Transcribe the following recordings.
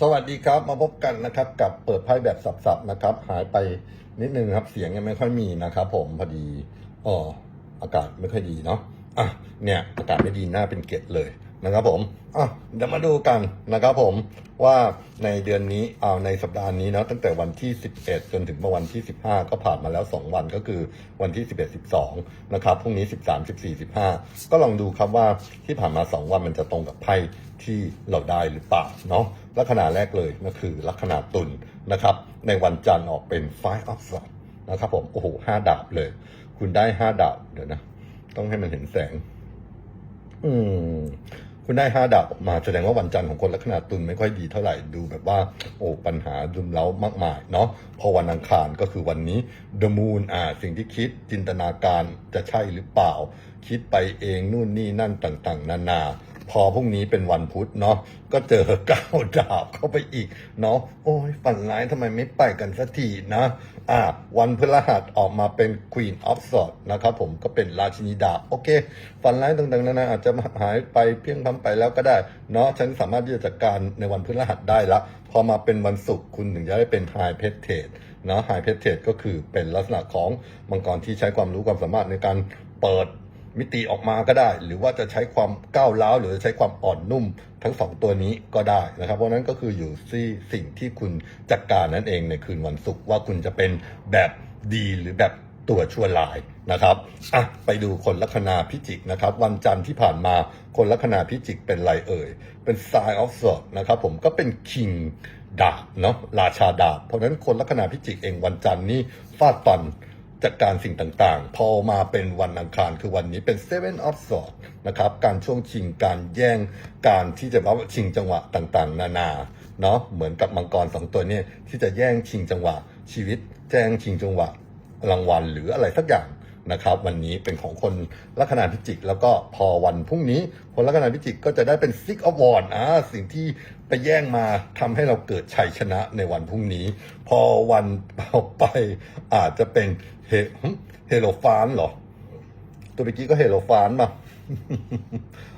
สวัสดีครับมาพบกันนะครับ กับเปิดไพ่แบบสับๆนะครับ หายไปนิดนึงครับ เสียงยังไม่ค่อยมีนะครับ ผมพอดีอ๋ออากาศไม่ค่อยดีเนาะอะเนี่ยอากาศไม่ดีหน้าเป็นเกล็ดเลยนะครับผมอะเดี๋ยวมาดูกันนะครับผมว่าในเดือนนี้อ่าในสัปดาห์นี้นะตั้งแต่วันที่ 11 จนถึงวันที่ 15 ก็ผ่านมาแล้ว 2 วันก็คือวันที่ 11 12 นะครับพรุ่งนี้ 13 14 15 ก็ลองดูครับว่าที่ผ่านมา 2 วันมันจะตรงกับไพ่ที่เราได้หรือเปล่าเนาะลัคนาแรกเลยก็คือลัคนาตุลนะครับในวันจันทร์ออกเป็น Five of s w o r d นะครับผมโอ้โหห้าดาบเลย คุณได้ห้าดาบเดี๋ยวนะ ต้องให้มันเห็นแสง อืมคุณได้ห้าดาบออกมาแสดงว่าวันจันทร์ของคนลัคนาตุลไม่ค่อยดีเท่าไหร่ดูแบบว่า โอ้ปัญหาดุมเล้ามากมายเนาะพอวันอังคารก็คือวันนี้ The Moon อ่าสิ่งที่คิดจินตนาการจะใช่หรือเปล่า คิดไปเองนู่นนี่นั่นต่างๆ นานา พอพรุ่งนี้เป็นวันพุธเนาะก็เจอเก้าดาบเข้าไปอีกเนาะโอ้ยฝันร้ายทำไมไม่ไปกันสักทีนะอ่าวันพฤหัสออกมาเป็น Queen of s w o r d นะครับผมก็เป็นราชินีดาบโอเค ฝันร้ายต่างๆนานาอาจจะหายไปเพียงพำไปแล้วก็ได้เนาะฉันสามารถที่จะจัดการในวันพฤหัสได้ละพอมาเป็นวันศุกร์คุณถึงจะได้เป็น High p e t a d e เนาะ High p e t a d e ก็คือเป็นลักษณะของมังกรที่ใช้ความรู้ความสามารถในการเปิด มิติออกมาก็ได้ หรือว่าจะใช้ความก้าวร้าวหรือจะใช้ความอ่อนนุ่มทั้งสองตัวนี้ก็ได้นะครับ เพราะนั้นก็คืออยู่ที่สิ่งที่คุณจัดการนั่นเองในคืนวันศุกร์ว่าคุณจะเป็นแบบดีหรือแบบตัวชั่วลายนะครับอะไปดูคนลัคนาพิจิกนะครับ วันจันทร์ที่ผ่านมาคนลัคนาพิจิกเป็นไรเอ่ย เป็น sign of sword นะครับผมก็เป็น king ดาบเนาะราชาดาบ เพราะฉะนั้นคนลัคนาพิจิกเองวันจันทร์นี่ฟาดฟัน จัดการสิ่งต่างๆ พอมาเป็นวันอังคารคือวันนี้เป็น Seven of Swords นะครับ การช่วงชิงการแย่งการที่จะว่าชิงจังหวะต่างๆ นานาเนาะเหมือนกับมังกรสองตัวนี้ที่จะแย่งชิงจังหวะ ชีวิตแย่งชิงจังหวะรางวัลหรืออะไรสักอย่างนะครับวันนี้เป็นของคนลัคนาพิจิก แล้วก็พอวันพรุ่งนี้คนลัคนาพิจิกก็จะได้เป็น Six of Wands อ่าสิ่งที่ไปแย่งมาทำให้เราเกิดชัยชนะในวันพรุ่งนี้ พอวันต่อไปอาจจะเป็น เฮเฮโลฟานเหรอ ตัวเมื่อกี้ก็เฮโลฟานป่ะ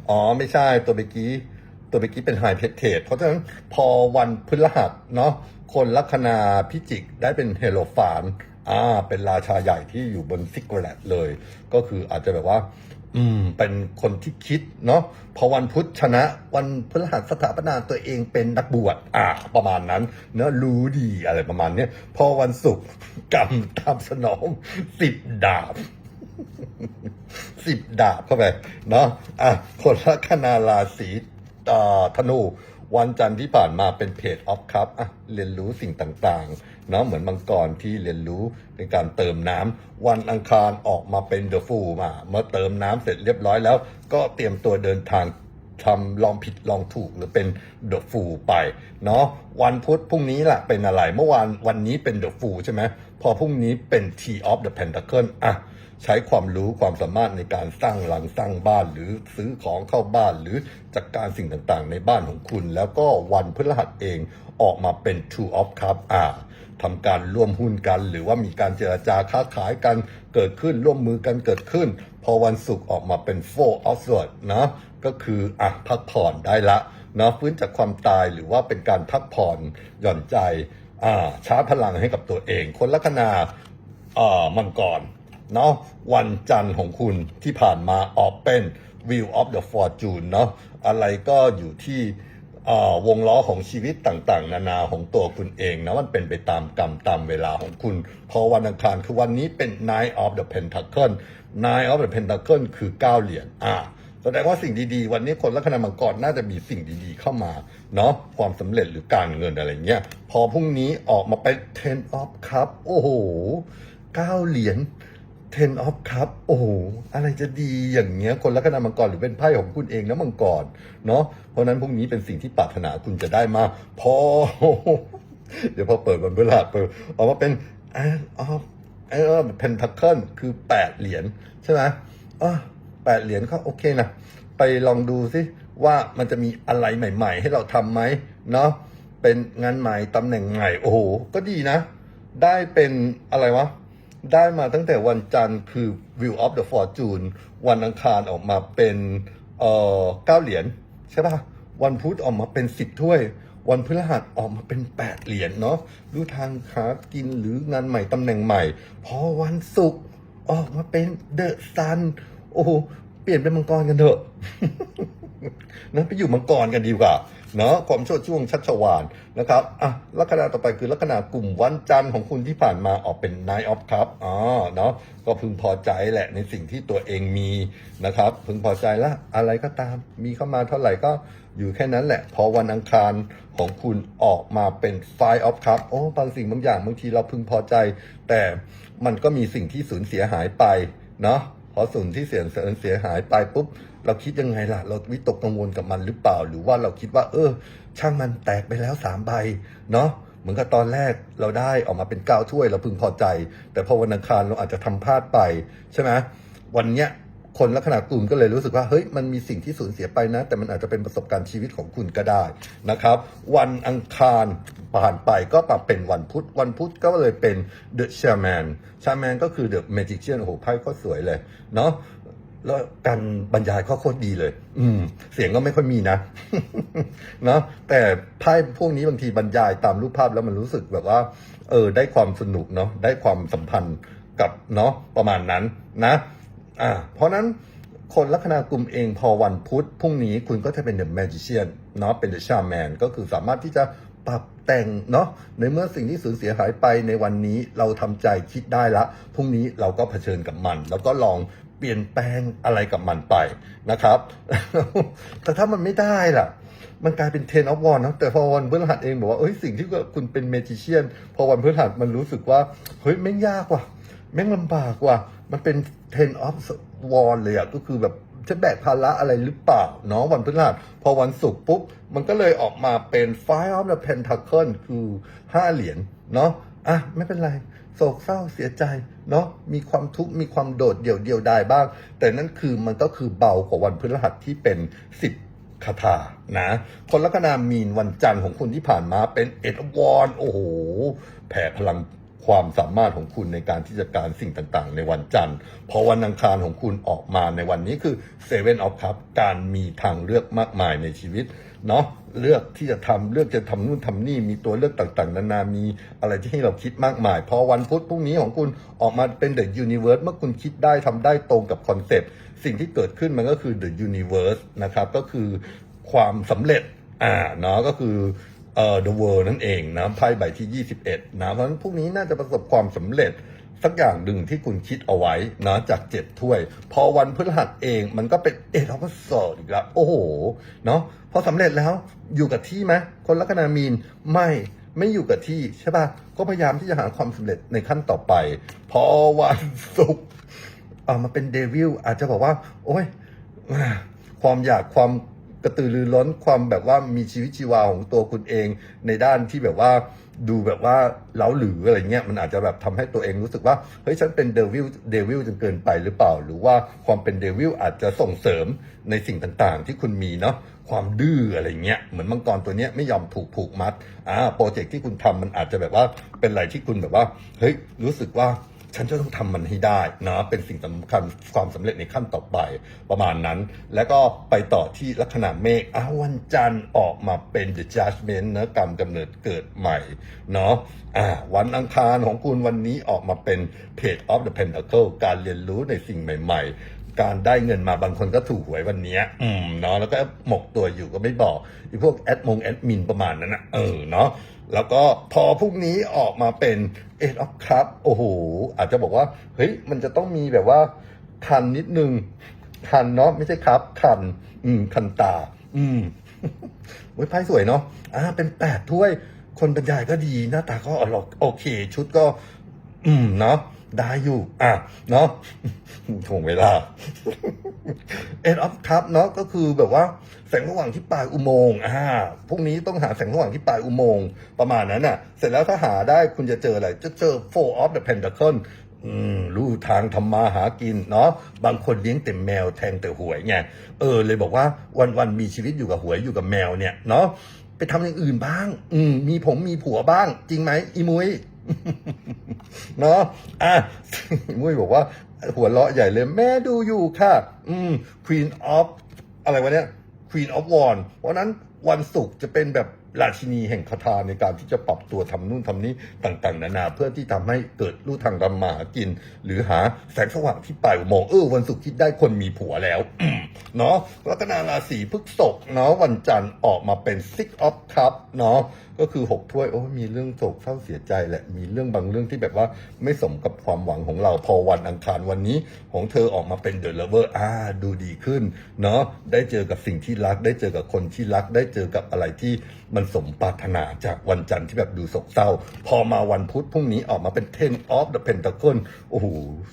อ๋อไม่ใช่ตัวเมื่อกี้ ตัวเมื่อกี้เป็นไฮเพทเทดเพราะฉะนั้นพอวันพฤหัสเนาะคนลัคนาพิจิกได้เป็นเฮโลฟานอ่าเป็นราชาใหญ่ที่อยู่บนซิกเกอร์แลตเลย ก็คืออาจจะแบบว่า อืมเป็นคนที่คิดเนาะพอวันพุธชนะ วันพฤหัสสถาปนาตัวเองเป็นนักบวชอ่า ประมาณนั้น เนาะรู้ดีอะไรประมาณเนี้ยพอวันศุกร์กรรมตามสนองสิบดาบสิบดาบเข้าไปเนาะอะคนละคณาราศีอ่าธนู วันจันทร์ที่ผ่านมาเป็นเพจออฟคัพอะเรียนรู้สิ่งต่างๆเนาะเหมือนมังกรที่เรียนรู้ในการเติมน้ำวันอังคารออกมาเป็นเดอะฟูมาเมื่อเติมน้ำเสร็จเรียบร้อยแล้ว ก็เตรียมตัวเดินทางทำลองผิดลองถูกหรือเป็นเดอะฟูไปเนาะวันพุธพรุ่งนี้ล่ะเป็นอะไรเมื่อวานวันนี้เป็นเดอะฟูใช่ไหมพอพรุ่งนี้เป็น T of the Pentacle อะ ใช้ความรู้ความสามารถในการสร้างหลังสร้างบ้านหรือซื้อของเข้าบ้านหรือจัดกการสิ่งต่างๆ ในบ้านของคุณ แล้วก็วันพฤหัสเองออกมาเป็น Two of Cups อ่าทำการร่วมหุ้นกัน หรือว่ามีการเจรจาค้าขายกันเกิดขึ้นร่วมมือกันเกิดขึ้น พอวันศุกร์ออกมาเป็น Four of Swords นะก็คืออะพักผ่อนได้ละนะฟื้นจากความตายหรือว่าเป็นการพักผ่อนหย่อนใจอ่าชาร์จพลังให้กับตัวเอง คนลัคนาอ่ามังกร เนาะวันจันทร์ของคุณที่ผ่านมาออกเป็น View of the Fortune เนาะอะไรก็อยู่ที่วงล้อของชีวิตต่างๆ นานาของตัวคุณเองนะมันเป็นไปตามกรรมตามเวลาของคุณ พอวันอังคารคือวันนี้เป็น Nine of the Pentacle Nine of the Pentacle คือ 9 เหรียญอ่าแสดงว่าสิ่งดีๆ วันนี้คนลัคนามังกรน่าจะมีสิ่งดีๆเข้ามาเนาะความสำเร็จหรือการเงินอะไรเงี้ย พอพรุ่งนี้ออกมาเป็น ten of cup โอ้โหเก้าเหรียญ ten of cup โอ้โห อะไรจะดีอย่างเงี้ย คนลัคนามังกรหรือเป็นไพ่ของคุณเองนะมังกร เนาะ เพราะนั้นพรุ่งนี้เป็นสิ่งที่ปรารถนาคุณจะได้มา พอ เดี๋ยวพอเปิดวันพฤหัสเปิดออกมาเป็น and of เออ pentacle คือแปดเหรียญใช่ไหมอะแปดเหรียญก็โอเคนะ ไปลองดูสิว่ามันจะมีอะไรใหม่ ๆ ให้เราทำไหมเนาะ เป็นงานใหม่ตำแหน่งใหม่ โอ้โห ก็ดีนะ ได้เป็นอะไรวะ ได้มาตั้งแต่วันจันทร์คือ View of the Fortune วันอังคารออกมาเป็นเอ่อเก้าเหรียญใช่ป่ะ วันพุธออกมาเป็นสิบถ้วย วันพฤหัสออกมาเป็นแปดเหรียญเนาะรู้ทางหากินหรืองานใหม่ตำแหน่งใหม่ พอวันศุกร์ออกมาเป็นเดอะซันโอ้โหเปลี่ยนเป็นมังกรกันเถอะนะไปอยู่มังกรกันดีกว่า นาะความโชดช่วงชัชวานนะครับอะลัคนาต่อไปคือลัคนากลุ่มวันจันทร์ของคุณที่ผ่านมาออกเป็น Nine of Cup อ๋อเนาะก็พึงพอใจแหละในสิ่งที่ตัวเองมีนะครับ พึงพอใจละอะไรก็ตาม มีเข้ามาเท่าไหร่ก็อยู่แค่นั้นแหละ พอวันอังคารของคุณออกมาเป็น Five of Cup โอ้บางสิ่งบางอย่างบางทีเราพึงพอใจ แต่มันก็มีสิ่งที่สูญเสียหายไปเนาะ พอส่วนที่เสียเสียหายไปปุ๊บเราคิดยังไงล่ะ เราวิตกกังวลกับมันหรือเปล่า หรือว่าเราคิดว่า เออ ช่างมันแตกไปแล้วสามใบเนาะเหมือนกับตอนแรกเราได้ออกมาเป็นเก้าถ้วยเราพึงพอใจ แต่พอวันอังคารเราอาจจะทำพลาดไปใช่ไหมวันเนี้ย คนลักษณะกลุ่มก็เลยรู้สึกว่าเฮ้ยมันมีสิ่งที่สูญเสียไปนะ แต่มันอาจจะเป็นประสบการณ์ชีวิตของคุณก็ได้นะครับ วันอังคารผ่านไปก็มาเป็นวันพุธวันพุธก็เลยเป็น The Shaman Shaman ก็คือ The Magician โอ้โหไพ่ก็สวยเลยเนาะแล้วการบรรยายก็โคตรดีเลย อืม เสียงก็ไม่ค่อยมีนะ เนาะ แต่ไพ่พวกนี้บางทีบรรยายตามรูปภาพแล้วมันรู้สึกแบบว่า เออ ได้ความสนุกเนาะ ได้ความสัมพันธ์กับเนาะ ประมาณนั้นนะ อ่าเพราะนั้นคนลัคนากลุ่มเองพอวันพุธพรุ่งนี้คุณก็จะเป็น The Magician เนาะเป็น The Shaman ก็คือสามารถที่จะปรับแต่งเนาะในเมื่อสิ่งที่สูญเสียหายไปในวันนี้เราทำใจคิดได้ละพรุ่งนี้เราก็เผชิญกับมัน แล้วก็ลองเปลี่ยนแปลงอะไรกับมันไปนะครับ แต่ถ้ามันไม่ได้ล่ะ มันกลายเป็นเทนออฟวอนนะแต่พอวันพฤหัสเองบอกว่าเอ้ยสิ่งที่คุณเป็นเมจิเชียนพอวันพฤหัสมันรู้สึกว่าเฮ้ยแม่งยากว่ะแม่งลำบากว่ะมันเป็น ten of wand เลยอะก็คือแบบจะแบกภาระอะไรหรือเปล่าเนาะวันพฤหัสพอวันศุกร์ปุ๊บ มันก็เลยออกมาเป็น five of the pentacle คือห้าเหรียญเนาะอะไม่เป็นไรโศกเศร้าเสียใจเนาะมีความทุกข์มีความโดดเดี่ยวเดียวดายบ้าง แต่นั่นคือมันก็คือเบากว่าวันพฤหัสที่เป็นสิบคาถานะ คนลัคนามีนวันจันทร์ของคุณที่ผ่านมาเป็นเอ็ดวอนโอ้โห แผ่พลัง ความสามารถของคุณในการที่จะการสิ่งต่างๆ ในวันจันทร์พอวันอังคารของคุณออกมาในวันนี้คือ Seven of Cups การมีทางเลือกมากมายในชีวิตเนาะเลือกที่จะทำเลือกจะทำนู่นทำนี่มีตัวเลือกต่างๆ นานามีอะไรที่ให้เราคิดมากมาย พอวันพุธพรุ่งนี้ของคุณออกมาเป็น The Universe เมื่อคุณคิดได้ทำได้ตรงกับคอนเซปต์สิ่งที่เกิดขึ้นมันก็คือ The Universe นะครับก็คือความสำเร็จอ่าเนาะก็คือ เอ่อ The World นั่นเองนะไพ่ใบที่ 21 นะเพราะฉะนั้นพรุ่งนี้น่าจะประสบความสำเร็จสักอย่างหนึ่งที่คุณคิดเอาไว้นะจากเจ็ดถ้วย พอวันพฤหัสเองมันก็เป็นเอทอปสอดอีกแล้วโอ้โหเนาะพอสำเร็จแล้วอยู่กับที่ไหมคนลัคนามีนไม่ไม่อยู่กับที่ใช่ป่ะก็พยายามที่จะหาความสำเร็จในขั้นต่อไป พอวันศุกร์เอามาเป็นเดวิลอาจจะบอกว่า โอ้ยความอยากความ กระตือรือร้นความแบบว่ามีชีวิตชีวาของตัวคุณเอง ในด้านที่แบบว่าดูแบบว่าเล้าหรืออะไรเงี้ยมันอาจจะแบบทำให้ตัวเองรู้สึกว่าเฮ้ยฉันเป็นเดวิลเดวิลจนเกินไปหรือเปล่า หรือว่าความเป็นเดวิลอาจจะส่งเสริมในสิ่งต่างๆ ที่คุณมีเนาะความดื้ออะไรเงี้ยเหมือนมังกรตัวเนี้ยไม่ยอมถูกผูกมัดอ่าโปรเจกต์ที่คุณทำมันอาจจะแบบว่าเป็นอะไรที่คุณแบบว่าเฮ้ยรู้สึกว่า ฉันจะต้องทำมันให้ได้นะเป็นสิ่งสำคัญความสำเร็จในขั้นต่อไปประมาณนั้น แล้วก็ไปต่อที่ลัคนาเมฆอ้าวันจันทร์ออกมาเป็น The Judgment นะกรรมกำเนิดเกิดใหม่เนาะอ่าวันอังคารของคุณวันนี้ออกมาเป็น Page of the Pentacle การเรียนรู้ในสิ่งใหม่ ๆการได้เงินมาบางคนก็ถูกหวยวันนี้อืมเนาะแล้วก็หมกตัวอยู่ก็ไม่บอกไอีพวกแอดมงแอดมินประมาณนั้นนะเออเนาะ แล้วก็พอพรุ่งนี้ออกมาเป็นเอ็ดออฟคัพโอ้โห อาจจะบอกว่า เฮ้ย มันจะต้องมีแบบว่า คันนิดนึง คันเนาะไม่ใช่ครับ คัน อืม คันตา อืมเว้ยไพ่สวยเนาะอ่าเป็นแปดถ้วย คนบรรยายก็ดี หน้าตาก็อร่อยโอเค ชุดก็ อืม เนาะ ได้อยู่ อะ เนาะถ่วงเวลาเอ็นออฟคัพเนาะก็คือแบบว่าแสงสว่างที่ปลายอุโมงค์อ่าพรุ่งนี้ต้องหาแสงสว่างที่ปลายอุโมงค์ประมาณนั้นน่ะ เสร็จแล้วถ้าหาได้คุณจะเจออะไร จะเจอ four of the pentacle รู้ทางทำมาหากินเนาะบางคนเลี้ยงแต่แมวแทงแต่หวยไงเออ เลยบอกว่าวันวันๆมีชีวิตอยู่กับหวยอยู่กับแมวเนี่ยเนาะไปทำอย่างอื่นบ้าง อืมมีผมมีผัวบ้าง จริงไหมอีมุ้ย เนาะอะมุ้ยบอกว่า หัวเราะใหญ่เลย แม่ดูอยู่ค่ะ อืม Queen of อะไรวะเนี่ย Queen of w a n เพราะฉะนั้นวันศุกร์จะเป็นแบบ ราชินีแห่งคาถาในการที่จะปรับตัวทำนู่นทำนี้ต่างๆ นานาเพื่อที่ทำให้เกิดลู่ทางรำมาหากิน หรือหาแสงสว่างที่ปลายอุโมงเออวันศุกร์คิดได้คนมีผัวแล้วเนาะลัคนาราศีพฤษภเนาะวันจันทร์ออกมาเป็น six of cup เนาะก็คือหกถ้วยโอ้มีเรื่องโศกเศร้าเสียใจแหละมีเรื่องบางเรื่องที่แบบว่าไม่สมกับความหวังของเราพอวันอังคารวันนี้ของเธอออกมาเป็นเดอะเลเวอร์อ่าดูดีขึ้นเนาะได้เจอกับสิ่งที่รัก ได้เจอกับคนที่รัก ได้เจอกับอะไรที่มันสมปรารถนาจากวันจันทร์ที่แบบดูโศกเศร้า พอมาวันพุธพรุ่งนี้ออกมาเป็น ten of the pentacle โอ้โห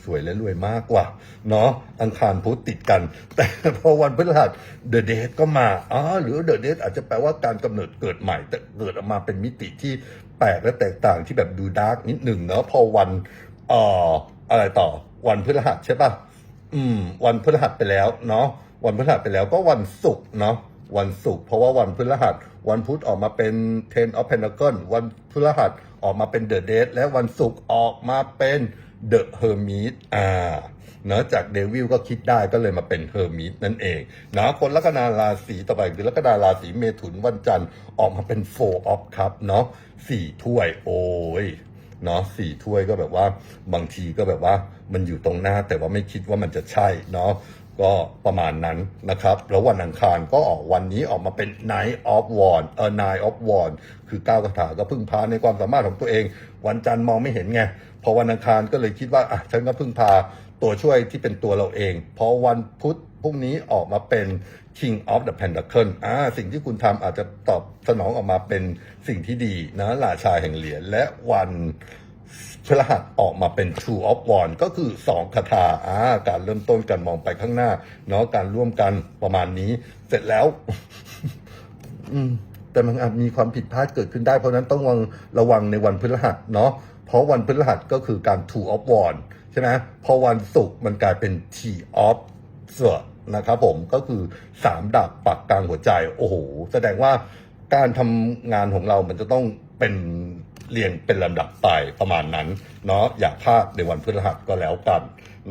สวยและรวยมากกว่า เนาะอังคารพุธติดกัน แต่พอวันพฤหัส the date ก็มาอ๋อหรือ the date อาจจะแปลว่าการกำเนิดเกิดใหม่แต่เกิดออกมาเป็นมิติที่แปลกและแตกต่างที่แบบดูดาร์กนิดหนึ่งเนาะพอวันอ่ออะไรต่อวันพฤหัสใช่ป่ะอืม วันพฤหัสไปแล้วเนาะวันพฤหัสไปแล้วก็วันศุกร์เนาะ วันศุกร์เพราะว่าวันพฤหัส วันพุธออกมาเป็น ten of pentacle วันพฤหัสออกมาเป็น the date และวันศุกร์ออกมาเป็น the hermit อ่าเนอะจากเดวิลก็คิดได้ก็เลยมาเป็นเฮอร์มิตนั่นเองนะคนลัคนาราศีต่อไปคือลัคนาราศีเมถุนวันจันทร์ออกมาเป็นโฟออฟคัพเนาะสี่ถ้วยโอ้ยเนาะสี่ถ้วยก็แบบว่าบางทีก็แบบว่ามันอยู่ตรงหน้าแต่ว่าไม่คิดว่ามันจะใช่เนาะ ก็ประมาณนั้นนะครับ แล้ววันอังคารก็ออกวันนี้ออกมาเป็น Night of w a n เออ Nine of w a n คือก้าวคาถาก็พึ่งพาในความสามารถของตัวเอง วันจันทร์มองไม่เห็นไง พอวันอังคารก็เลยคิดว่าอะฉันก็พึ่งพาตัวช่วยที่เป็นตัวเราเอง พอวันพุธพรุ่งนี้ออกมาเป็น King of the Pentacle อ่าสิ่งที่คุณทำอาจจะตอบสนองออกมาเป็นสิ่งที่ดีนะราชาแห่งเหรียญและวัน พฤหัสออกมาเป็น True of Wand ก็คือสองคาถาอ่าการเริ่มต้นการมองไปข้างหน้าเนาะการร่วมกันประมาณนี้ เสร็จแล้ว อืมแต่มันอาจมีความผิดพลาดเกิดขึ้นได้ เพราะนั้นต้องระวังระวังในวันพฤหัสเนาะเพราะวันพฤหัสก็คือการ two of wand ใช่ไหมพอวันศุกร์มันกลายเป็น t of sword นะครับผมก็คือสามดาบปักกลางหัวใจ โอ้โห แสดงว่าการทำงานของเรามันจะต้องเป็น เรียงเป็นลำดับไปประมาณนั้นเนาะอย่าพลาดในวันพฤหัสก็แล้วกัน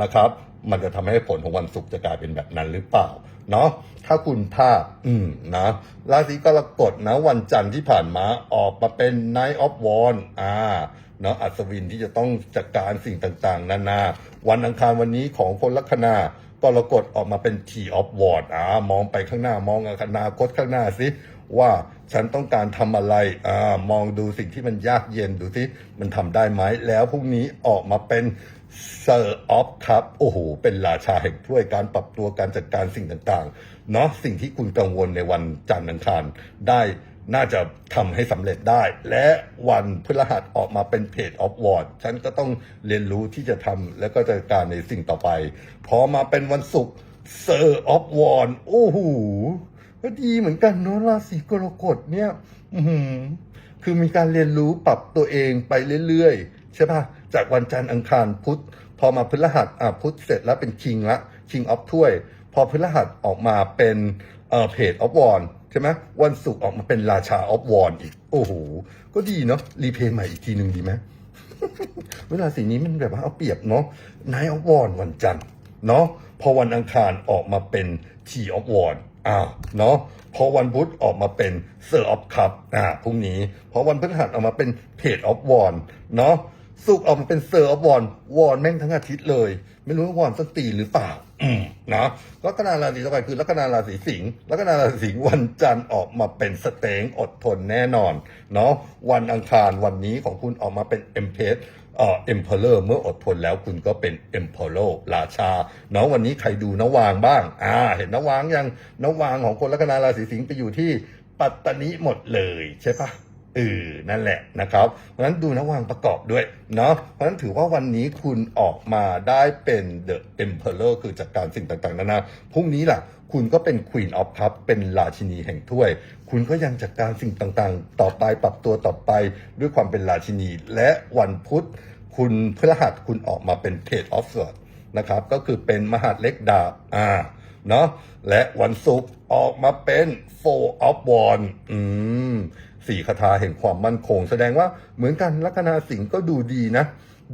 นะครับ มันจะทำให้ผลของวันศุกร์จะกลายเป็นแบบนั้นหรือเปล่าเนาะถ้าคุณพลาดอืมนะราศีกรกฎนะวันจันทร์ที่ผ่านมาออกมาเป็น Night of w a n อ่าเนาะอัศวินที่จะต้องจัดการสิ่งต่างๆ นานา วันอังคารวันนี้ของคนลัคนา กรกฎออกมาเป็น T of w a r d อ่ามองไปข้างหน้ามองอนาคตข้างหน้าสิว่าฉันต้องการทำอะไรอ่ามองดูสิ่งที่มันยากเย็นดูสิมันทำได้ไหมแล้วพรุ่งนี้ออกมาเป็นเซอร์ออฟครับโอ้โห เป็นราชาแห่งถ้วยการปรับตัวการจัดการสิ่งต่างๆเนาะสิ่งที่คุณกังวลในวันจันทร์อังคารได้ น่าจะทำให้สำเร็จได้ และวันพฤหัสออกมาเป็นเพจออฟวอร์ดฉันก็ต้องเรียนรู้ที่จะทำแล้วก็จัดการในสิ่งต่อไป พอมาเป็นวันศุกร์เซอร์ออฟวอร์ดโอ้โหก็ดีเหมือนกันเนาะราศีกรกฎเนี่ยคือมีการเรียนรู้ปรับตัวเองไปเรื่อยๆ ใช่ปะจากวันจันทร์อังคารพุธ พอมาพฤหัสอะพุธเสร็จแล้วเป็นคิงละคิงออฟถ้วย พอพฤหัสออกมาเป็นเอ่อเพจออฟวอน ใช่ไหมวันศุกร์ออกมาเป็นราชาออฟวอนอีก โอ้โห ก็ดีเนาะรีเพย์ใหม่อีกทีหนึ่งดีไหมเวลาสีนี้มันแบบว่าเอาเปรียบเนาะนายออฟวอนวันจันทร์เนาะพอวันอังคารออกมาเป็นทีออฟวอนอ่าเนาะพอวันพุธออกมาเป็นเซอร์ออฟคัพอ่าพรุ่งนี้ พอวันพฤหัสออกมาเป็นเพจออฟวอนเนาะ สุกร์ออกมาเป็นเซอร์ออฟวอนวอนแม่งทั้งอาทิตย์เลย ไม่รู้ว่าวอนสักตีหรือเปล่าอืมนะลัคนาราศีต่อไปคือลัคนาราศีสิงห์ลัคนาราศีสิงห์วันจันทร์ออกมาเป็นสเตงอดทนแน่นอนเนาะวันอังคารวันนี้ของคุณออกมาเป็นเอ็มเพสเอ่อเอ็มเพลเลอร์เมื่ออดทนแล้วคุณก็เป็นเอ็มเพลโลราชาเนาะวันนี้ใครดูนวางบ้างอ่าเห็นนวางยังนวางของคนลัคนาราศีสิงห์ไปอยู่ที่ปัตตานีหมดเลยใช่ปะ เออนั่นแหละนะครับ เพราะฉะนั้นดูนะวางประกอบด้วยเนาะเพราะฉะนั้นถือว่าวันนี้คุณออกมาได้เป็น The Emperor คือจัดการสิ่งต่างๆนานาพรุ่งนี้ล่ะ คุณก็เป็น Queen of Cup เป็นราชินีแห่งถ้วย คุณก็ยังจัดการสิ่งต่างๆ ต่อไปปรับตัวต่อไปด้วยความเป็นราชินี และวันพุธ คุณพฤหัสคุณออกมาเป็น Page of Swords นะครับ ก็คือเป็นมหาดเล็กดาบอ่าเนาะและวันศุกร์ออกมาเป็น Four of Wands อืม สี่คาถาแห่งความมั่นคง แสดงว่าเหมือนกันลัคนาสิงห์ก็ดูดีนะ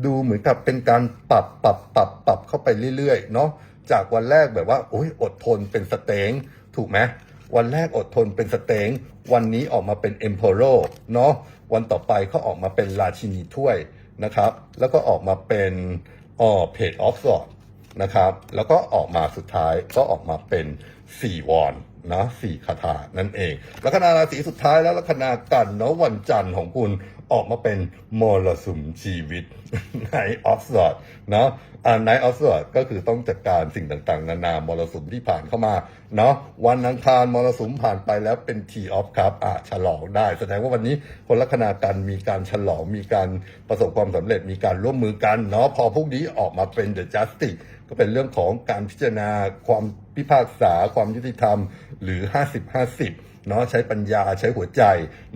ดูเหมือนกับเป็นการปรับปรับปรับปรับเข้าไปเรื่อยๆเนาะจากวันแรกแบบว่าโอ้ยอดทนเป็นสเต็งถูกไหมวันแรกอดทนเป็นสเต็งวันนี้ออกมาเป็นเอ็ม o พโรเนาะวันต่อไปเขาออกมาเป็นราชินีถ้วยนะครับ แล้วก็ออกมาเป็นอ๋อเพจออฟสอดนะครับ แล้วก็ออกมาสุดท้ายก็ออกมาเป็นสี่วอน นะสี่คาถานั่นเองลัคนาราศีสุดท้ายแล้วลัคนากันเนาะวันจันทร์ของคุณออกมาเป็นมรสุมชีวิตในออฟสอดเนาะอ่าในออฟสอดก็คือต้องจัดการสิ่งต่างๆ นานามรสุมที่ผ่านเข้ามาเนาะวันอังคารมรสุมผ่านไปแล้วเป็นทีออฟครับอะฉลองได้ แสดงว่าวันนี้คนลัคนากันมีการฉลองมีการประสบความสำเร็จมีการร่วมมือกันเนาะพอพวกนี้ออกมาเป็นเดอะจัสติก ก็เป็นเรื่องของการพิจารณาความพิพากษาความยุติธรรม หรือ 50-50 เนาะใช้ปัญญาใช้หัวใจ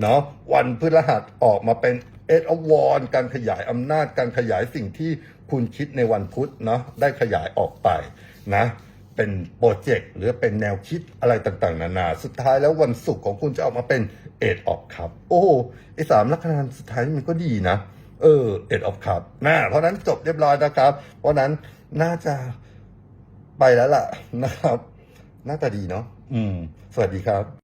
เนาะวันพฤหัสออกมาเป็นเอ็ดอวอนการขยายอำนาจการขยายสิ่งที่คุณคิดในวันพุธเนาะได้ขยายออกไปนะเป็นโปรเจกต์หรือเป็นแนวคิดอะไรต่างๆ นานา สุดท้ายแล้ววันศุกร์ของคุณจะออกมาเป็นเอ็ดออกครับ โอ้ไอ้สามลัคนาสุดท้ายมันก็ดีนะ เออเอ็ดออฟครับนะเพราะนั้นจบเรียบร้อยนะครับ เพราะนั้น น่าจะไปแล้วล่ะนะครับ หน้าตาดีเนาะอืม สวัสดีครับ